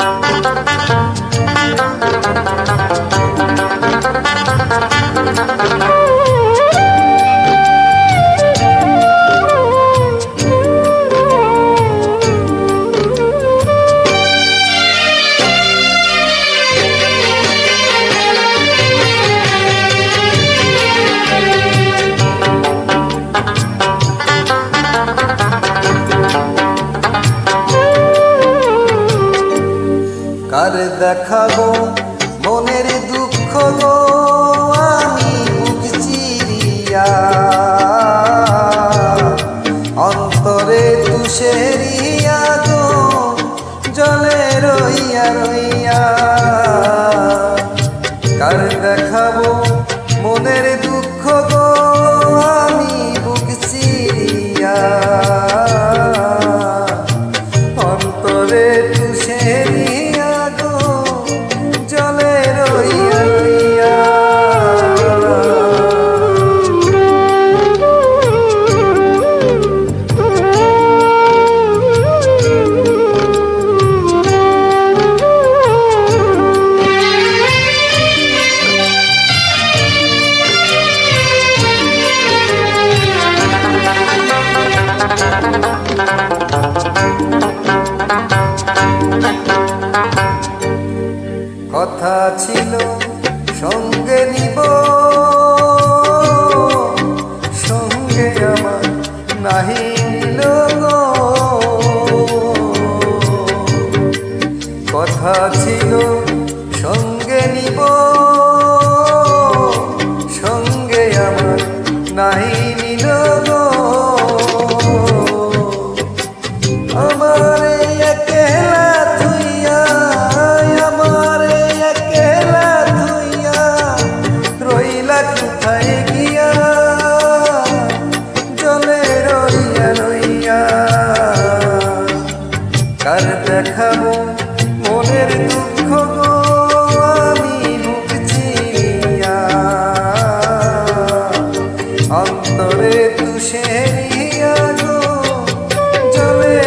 কার দেখাবো মনের দুঃখ গো, আমি বুক চিরিয়া। অন্তরে তুষেরিয়া গো, জলে রইয়া রইয়া। কার দেখাবো কথা ছিল, সঙ্গে নিব। সঙ্গে আমার নাহি কথা ছিল, সঙ্গে নিব। সঙ্গে আমার নাহি নিল। আমারে কোথায় জলে রইয়া রইয়া কার দেখাবো মনের দুঃখ গো আমি অন্তরে তুষেরিয়া গো জলে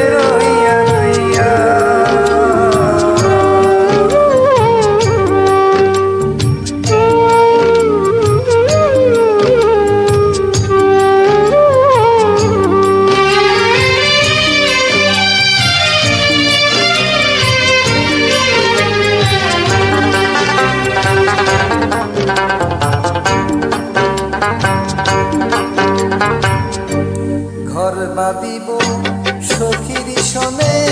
বাঁধিব সখীর সনে।